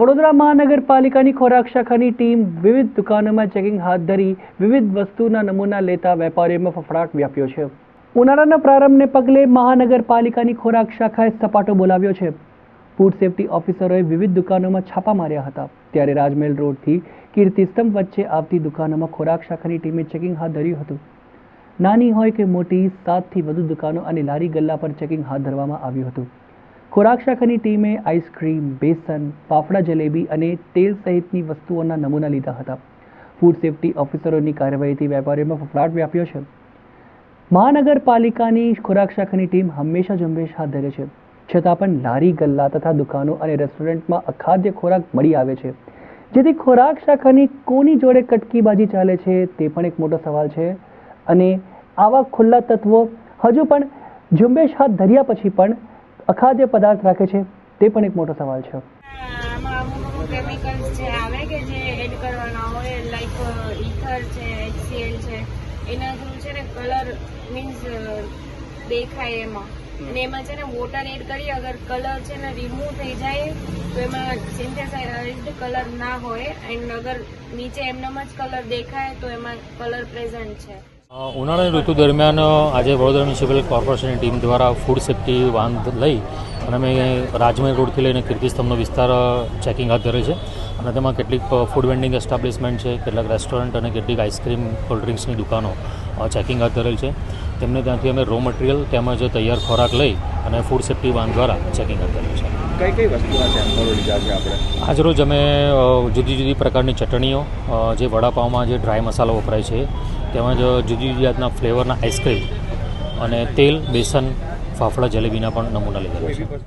વડોદરા મહાનગરપાલિકાની ખોરાક શાખાની ટીમ વિવિધ દુકાનોમાં ચેકિંગ હાથ ધરી વિવિધ વસ્તુના નમૂના લેતા વેપારીઓમાં ફફડાટ વ્યાપ્યો છે. ઉનાળાના પ્રારંભને પગલે મહાનગરપાલિકાની ખોરાક શાખાએ સપાટો બોલાવ્યો છે. ફૂડ સેફટી ઓફિસરોએ વિવિધ દુકાનોમાં છાપા માર્યા હતા. ત્યારે રાજમહેલ રોડથી કીર્તિસ્તંભ વચ્ચે આવતી દુકાનોમાં ખોરાક શાખાની ટીમે ચેકિંગ હાથ ધર્યું હતું. નાની હોય કે મોટી, સાતથી વધુ દુકાનો અને લારી ગલ્લા પર ચેકિંગ હાથ ધરવામાં આવ્યું હતું. ખોરાક શાખાની ટીમે આઈસ્ક્રીમ, બેસન, ફાફડા જલેબી અને તેલ સહિતની વસ્તુઓના નમૂના લીધા હતા. ફૂડ સેફ્ટી ઓફિસરોની કાર્યવાહીથી વેપારીઓમાં ફફડાટ વ્યાપ્યો છે. મહાનગરપાલિકાની ખોરાક શાખાની ટીમ હંમેશા ઝુંબેશ હાથ ધરે છે. છતાં પણ લારી, ગલ્લા તથા દુકાનો અને રેસ્ટોરન્ટમાં અખાદ્ય ખોરાક મળી આવે છે. જેથી ખોરાક શાખાની કોની જોડે કટકીબાજી ચાલે છે તે પણ એક મોટો સવાલ છે. અને આવા ખુલ્લા તત્વો હજુ પણ ઝુંબેશ હાથ ધર્યા પછી પણ અખાદ્ય પદાર્થ રાખે છે તે પણ એક મોટો સવાલ છે. આમાં અમુક અમુક કેમિકલ્સ જે આવે કે જે એડ કરવાના હોય લાઈક ઇથર છે એચસીએલ છે એના થ્રુ છે ને કલર મીન્સ દેખાય એમાં. અને એમાં છે ને વોટર એડ કરી અગર કલર છે ને રિમૂવ થઈ જાય તો એમાં સિન્થેસાઇઝ કલર ના હોય એન્ડ અગર નીચે એમનેમ જ કલર દેખાય તો એમાં કલર પ્રેઝન્ટ છે. ઉનાળાની ઋતુ દરમિયાન આજે વડોદરા મ્યુનિસિપલ કોર્પોરેશનની ટીમ દ્વારા ફૂડ સેફ્ટી વાન લઈ અને અમે રાજમહેલ રોડથી લઈને કીર્તિસ્તંભનો વિસ્તાર ચેકિંગ હાથ ધરે છે. અને તેમાં કેટલીક ફૂડ વેન્ડિંગ એસ્ટાબ્લિશમેન્ટ છે, કેટલાક રેસ્ટોરન્ટ અને કેટલીક આઈસ્ક્રીમ કોલ્ડ ડ્રિંક્સની દુકાનો ચેકિંગ હાથ ધરેલ છે. તેમને ત્યાંથી અમે રો મટીરિયલ તેમજ તૈયાર ખોરાક લઈ અને ફૂડ સેફ્ટી વાન દ્વારા ચેકિંગ હાથ ધરેલ છે. કઈ કઈ વસ્તુના સેમ્પલો લીધા છે આપણે? આજરોજ અમે જુદી જુદી પ્રકારની ચટણીઓ જે વડાપાવમાં જે ડ્રાય મસાલો વપરાય છે, તેમજ જુદી જુદી જાતના ફ્લેવરના આઈસ્ક્રીમ અને તેલ, બેસન, ફાફડા, જલેબીના પણ નમૂના લીધા છે.